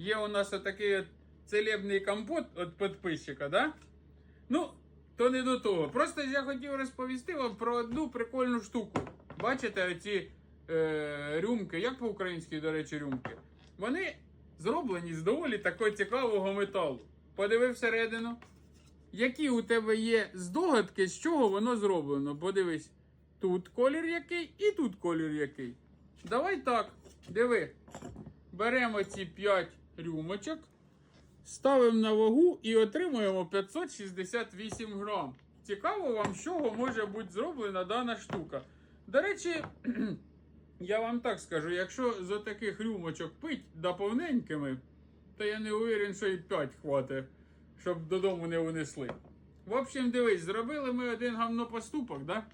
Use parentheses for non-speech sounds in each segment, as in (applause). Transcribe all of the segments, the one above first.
Є у нас отакий от целебний компот від підписчика, да? Ну, то не до того. Просто я хотів розповісти вам про одну прикольну штуку. Бачите, оці е, рюмки, як по-українськи, до речі, рюмки. Вони зроблені з доволі такого цікавого металу. Подиви всередину. Які у тебе є здогадки, з чого воно зроблено? Подивись, тут колір який і тут колір який. Давай так, диви. Беремо ці 5 рюмочок, ставимо на вагу і отримуємо 568 грам. Цікаво вам, з чого може бути зроблена дана штука. До речі, (clears throat) я вам так скажу, якщо з таких рюмочок пить да повненькими, то я не уверен, що і 5 хватить, щоб додому не унесли. В общем, дивись, зробили ми один гамнопоступок, да?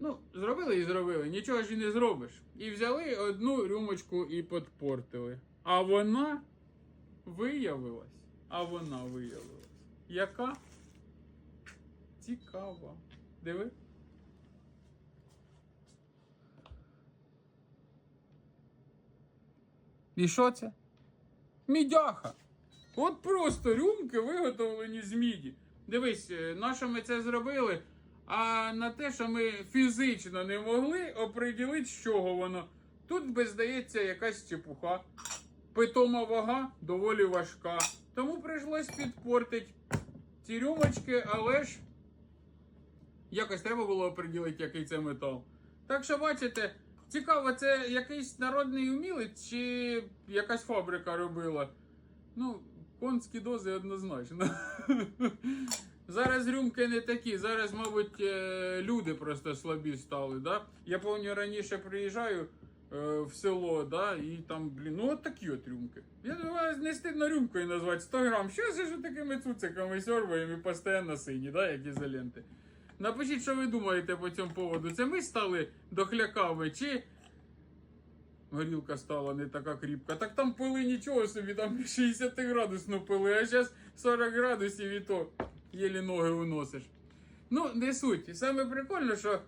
Ну, зробили і зробили, нічого ж і не зробиш. І взяли одну рюмочку і подпортили. А вона виявилась. А вона виявилась. Яка? Цікава. Диви. І що це? Мідяха. От просто рюмки виготовлені з міді. Дивись, е, на що ми це зробили? А на те, що ми фізично не могли оприділити, з чого воно. Тут би здається якась чепуха. Питома вага доволі важка. Тому прийшлось підпортити ці рюмочки, але ж якось треба було оприділити, який це метал. Так що, бачите, цікаво, це якийсь народний умілець чи якась фабрика робила. Ну, конські дози однозначно. (laughs) Зараз рюмки не такі, зараз, мабуть, е, люди просто слабі стали. Да? Я пам'ятаю, раніше приїжджаю е, в село, да, і там, блін, ну от такі от рюмки. Я думаю, не стидно рюмкою назвати 100 грам. Що це ж такими цуциками сьорбаємо і постійно сині, да, як ізоленти. Напишіть, що ви думаєте по цьому поводу. Це ми стали дохляками, чи горілка стала не така кріпка. Так там пили нічого собі, там 60 градусну пили, а зараз 40 градусів і то єлі ноги виносиш. Ну, не суть. Саме прикольно, що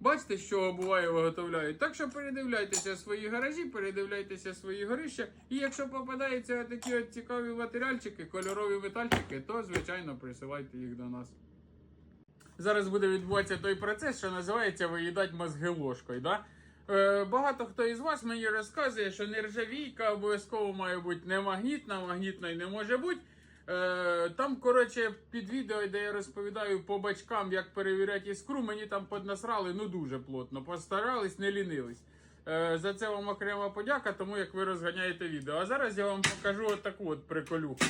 бачите, чого буває виготовляють. Так що передивляйтеся свої гаражі, передивляйтеся свої горища. І якщо попадаються такі от цікаві матеріальчики, кольорові метальчики, то звичайно присилайте їх до нас. Зараз буде відбуватися той процес, що називається виїдать мозги ложкою. Да? Е, багато хто із вас мені розказує, що нержавійка обов'язково має бути не магнітна, магнітної не може бути. Е, там, коротше, під відео, де я розповідаю по бачкам, як перевіряти іскру, мені там поднасрали ну дуже плотно. Постарались, не лінились. Е, за це вам окрема подяка, тому як ви розганяєте відео. А зараз я вам покажу отаку от приколюху.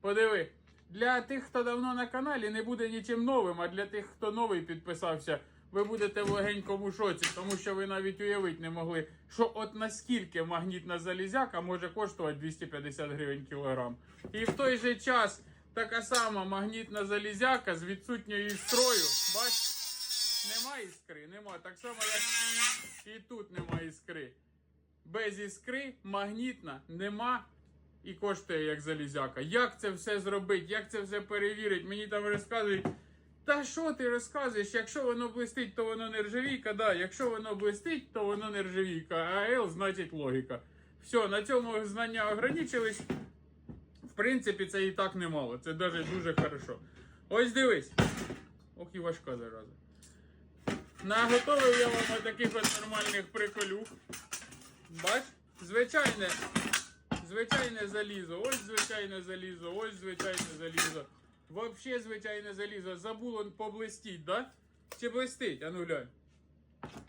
Подиви. Для тих, хто давно на каналі, не буде нічим новим, а для тих, хто новий підписався, ви будете в легенькому шоці, тому що ви навіть уявити не могли, що от наскільки магнітна залізяка може коштувати 250 гривень кілограм. І в той же час така сама магнітна залізяка з відсутньою іскрою. Бач, нема іскри, нема. Так само, як і тут нема іскри. Без іскри магнітна нема і коштує як залізяка. Як це все зробити? Як це все перевірити? Мені там розказують. Та що ти розказуєш? Якщо воно блистить, то воно нержавійка. Да, якщо воно блистить, то воно нержавійка. А L значить логіка. Все, на цьому знання ограничились. В принципі, це і так немало. Це навіть дуже хорошо. Ось дивись. Ох і важка зараза. Наготовив я вам таких от нормальних приколюх. Бач? Звичайне. Звичайне залізо, ось звичайне залізо, ось звичайне залізо. Вообще звичайне залізо. Забуло поблистіть, да? Чи блистить? А ну глянь.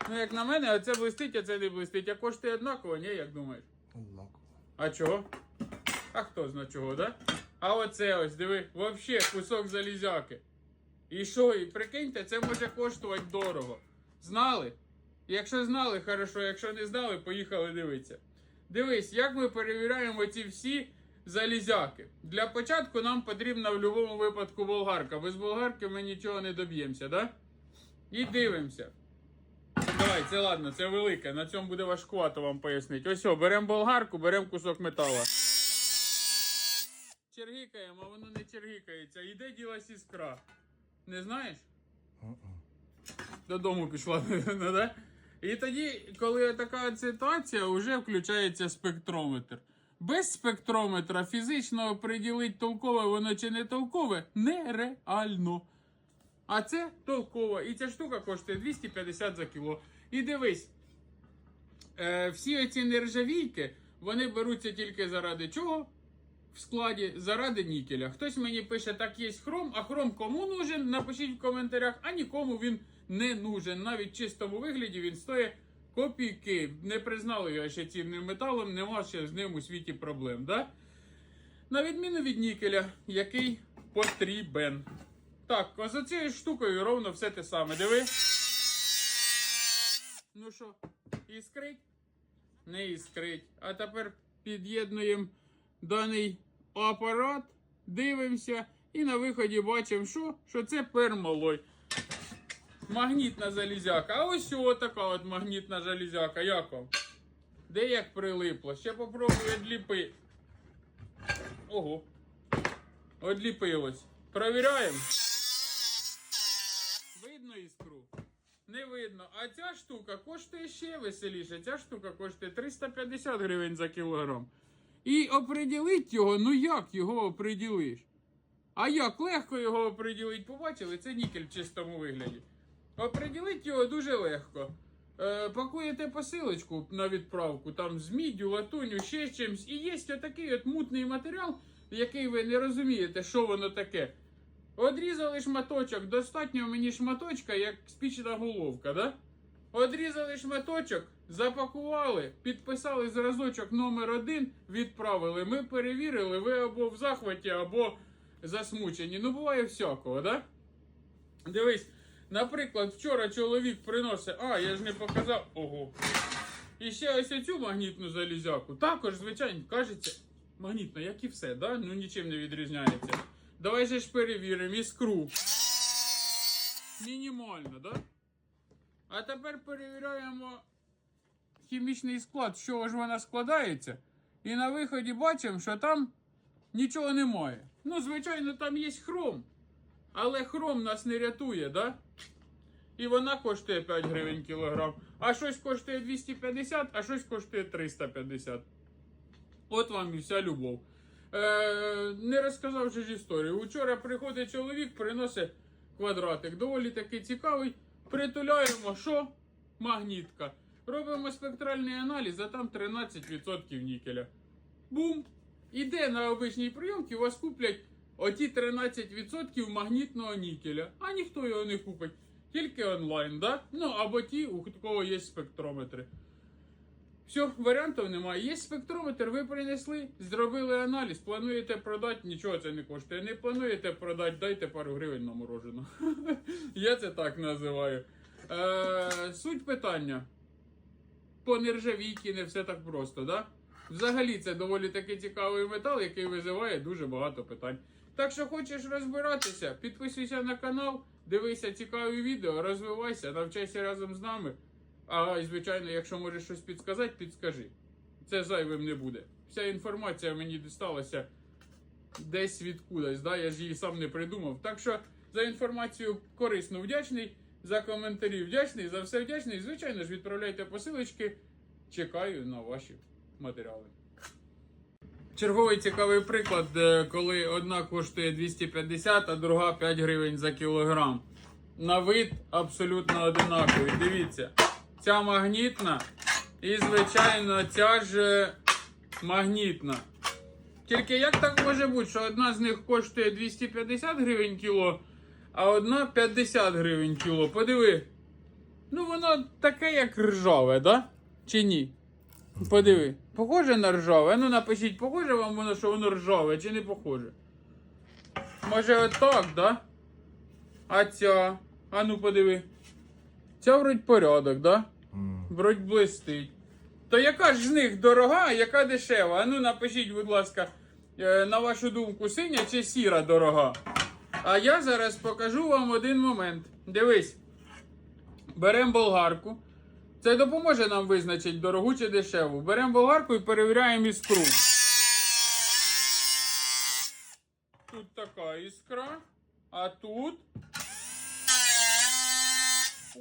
Ну, як на мене, оце блистить, а це не блистить. А коштує однаково, ні, як думаєш? Однаково. А чого? А хто зна чого, да? А оце ось, диви, вообще кусок залізяки. І що, і прикиньте, це може коштувати дорого. Знали? Якщо знали, хорошо, якщо не знали, поїхали дивитися. Дивись, як ми перевіряємо ці всі залізяки. Для початку нам потрібна в будь-якому випадку болгарка. Без болгарки ми нічого не доб'ємося, да? І дивимося. Давай, це ладно, це велике. На цьому буде важкувато вам пояснити. Ось, о, беремо болгарку, беремо кусок металу. Чергікаємо, а воно не чергікається. Іде ділась іскра. Не знаєш? Додому пішла, (laughs) ну, да? І тоді, коли така ситуація, вже включається спектрометр. Без спектрометра фізично оприділити толкове воно чи не толкове нереально. А це толково. І ця штука коштує 250 за кіло. І дивись, е, всі оці нержавійки, вони беруться тільки заради чого? В складі заради нікеля. Хтось мені пише, так є хром, а хром кому нужен? Напишіть в коментарях, а нікому він не нужен. Навіть в чистому вигляді він стоїть копійки. Не признали його ще цінним металом, нема ще з ним у світі проблем. Да? На відміну від нікеля, який потрібен. Так, за цією штукою ровно все те саме. Диви. Ну що, іскрить? Не іскрить. А тепер під'єднуємо даний апарат, дивимося і на виході бачимо, що, що це пермалой. Магнітна залізяка. А ось ось така от магнітна залізяка. Як вам? Де як прилипло? Ще попробую відліпи. Ого. Одліпилось. Провіряємо. Видно іскру? Не видно. А ця штука коштує ще веселіше. Ця штука коштує 350 гривень за кілограм. І оприділить його, ну як його оприділиш? А як легко його оприділить? Побачили? Це нікель в чистому вигляді. Оприділить його дуже легко. Е, пакуєте посилочку на відправку, там з міддю, латуню, ще з чимсь. І є отакий от мутний матеріал, який ви не розумієте, що воно таке. Одрізали шматочок, достатньо мені шматочка, як спічна головка, да? Одрізали шматочок, запакували, підписали зразочок номер один, відправили. Ми перевірили, ви або в захваті, або засмучені. Ну, буває всякого, да? Дивись, наприклад, вчора чоловік приносить. А, я ж не показав. Ого. І ще ось оцю магнітну залізяку. Також, звичайно, кажеться, магнітна, як і все, да? Ну нічим не відрізняється. Давай же ж перевіримо іскру. Мінімально, да? А тепер перевіряємо хімічний склад, з чого ж вона складається. І на виході бачимо, що там нічого немає. Ну, звичайно, там є хром. Але хром нас не рятує, да? І вона коштує 5 гривень кілограм. А щось коштує 250, а щось коштує 350. От вам і вся любов. Е, не розказавши ж історію. Учора приходить чоловік, приносить квадратик. Доволі таки цікавий. Притуляємо, що? Магнітка. Робимо спектральний аналіз, а там 13% нікеля. Бум! Іде на обичній прийомці, вас куплять оті 13% магнітного нікеля. А ніхто його не купить. Тільки онлайн, да? Ну або ті, у кого є спектрометри. Все, варіантів немає. Є спектрометр, ви принесли, зробили аналіз, плануєте продати, нічого це не коштує. Не плануєте продати, дайте пару гривень на морожену. (laughs) Я це так називаю. Е, суть питання. По нержавійки не все так просто, да? Взагалі, це доволі таки цікавий метал, який визиває дуже багато питань. Так що хочеш розбиратися, підписуйся на канал, дивися цікаві відео, розвивайся, навчайся разом з нами. А і, звичайно, якщо можеш щось підсказати, підскажи. Це зайвим не буде. Вся інформація мені дісталася десь відкудись, да? я ж її сам не придумав. Так що за інформацію корисно вдячний, за коментарі вдячний, за все вдячний. Звичайно ж, відправляйте посилочки. Чекаю на ваші матеріали. Черговий цікавий приклад, коли одна коштує 250, а друга 5 гривень за кілограм. На вид абсолютно одинакові. Дивіться, ця магнітна і, звичайно, ця ж магнітна. Тільки як так може бути, що одна з них коштує 250 гривень кіло, а одна 50 гривень кіло. Подиви. Ну, воно таке, як ржаве, да? Чи ні? Подиви. Похоже на ржаве? Ну напишіть, похоже вам воно, що воно ржаве, чи не похоже? Може отак, да? А ця. А ну подиви. Ця вроді порядок, да? Вроді блистить. То яка ж з них дорога, а яка дешева? А ну напишіть, будь ласка, е, на вашу думку, синя чи сіра дорога? А я зараз покажу вам один момент. Дивись. Беремо болгарку. Це допоможе нам визначити дорогу чи дешеву. Беремо болгарку і перевіряємо іскру. Тут така іскра, а тут.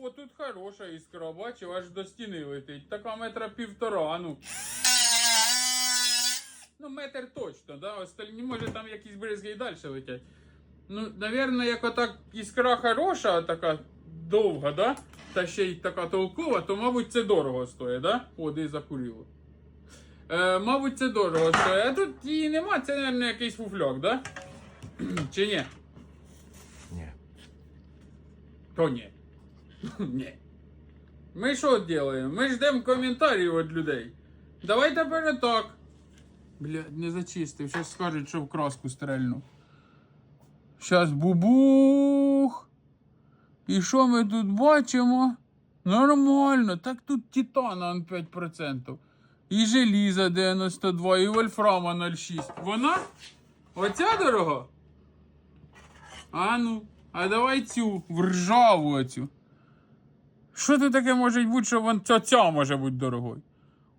О, тут хороша іскра, бачив, аж до стіни летить. Така метра півтора, ну. Ну, метр точно, да? Остальні, може, там якісь бризги і далі летять. Ну, навірно, як отак іскра хороша, така довга, да? Та ще й така толкова, то, мабуть, це дорого стоїть, да? О, де закурило. Е, мабуть, це дорого стоїть. А тут її нема, це, мабуть, якийсь фуфляк, да? Чи ні? Ні. То ні. (laughs) ні. Ми що робимо? Ми ждемо коментарів від людей. Давай тепер так. Бля, не зачистив. Щас скажуть, що в краску стрельну. Щас бубух. І що ми тут бачимо? Нормально. Так тут титана 5%. І желіза 92, і вольфрама 0,6. Вона? Оця дорога? А ну, а давай цю в ржаву оцю. Що це таке може бути, що вон ця, ця може бути дорогою?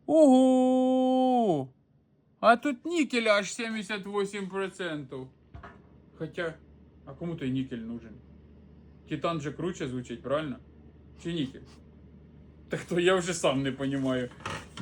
Ого! А тут нікель аж 78%. Хоча, а кому той нікель нужен? Титан же круче звучить, правильно? Чи нікель? Так то я вже сам не розумію.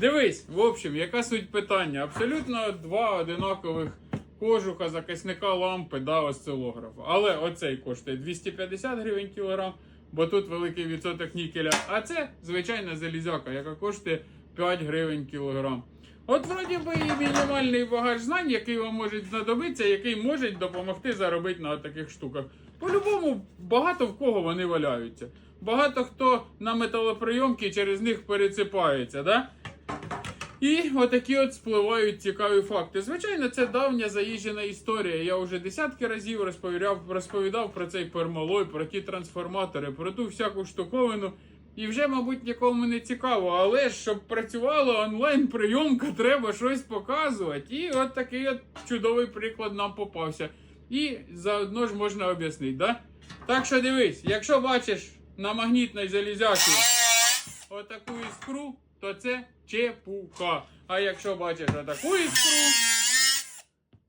Дивись, в общем, яка суть питання? Абсолютно два одинакових кожуха, захисника лампи, да, осцилографа. Але оцей коштує 250 гривень кілограм, бо тут великий відсоток нікеля. А це звичайна залізяка, яка коштує 5 гривень кілограм. От вроді би і мінімальний багаж знань, який вам може знадобитися, який може допомогти заробити на таких штуках. По-любому, багато в кого вони валяються. Багато хто на металоприйомки через них пересипається, да? І отакі от спливають цікаві факти. Звичайно, це давня заїжджена історія. Я вже десятки разів розповідав, розповідав про цей пермалой, про ті трансформатори, про ту всяку штуковину. І вже, мабуть, нікому не цікаво, але щоб працювала онлайн-прийомка, треба щось показувати. І от такий от чудовий приклад нам попався. І заодно ж можна об'яснити, да? Так що дивись, якщо бачиш на магнітній залізяці отаку іскру, то це чепуха. А якщо бачиш отаку іскру,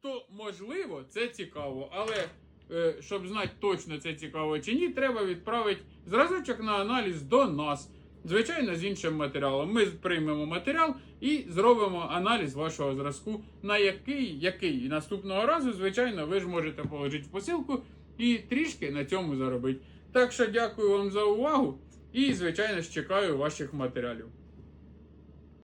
то можливо це цікаво. Але щоб знати точно це цікаво чи ні, треба відправити зразочок на аналіз до нас. Звичайно, з іншим матеріалом. Ми приймемо матеріал і зробимо аналіз вашого зразку, на який, який і наступного разу, звичайно, ви ж можете положити в посилку і трішки на цьому заробити. Так що дякую вам за увагу і, звичайно чекаю ваших матеріалів.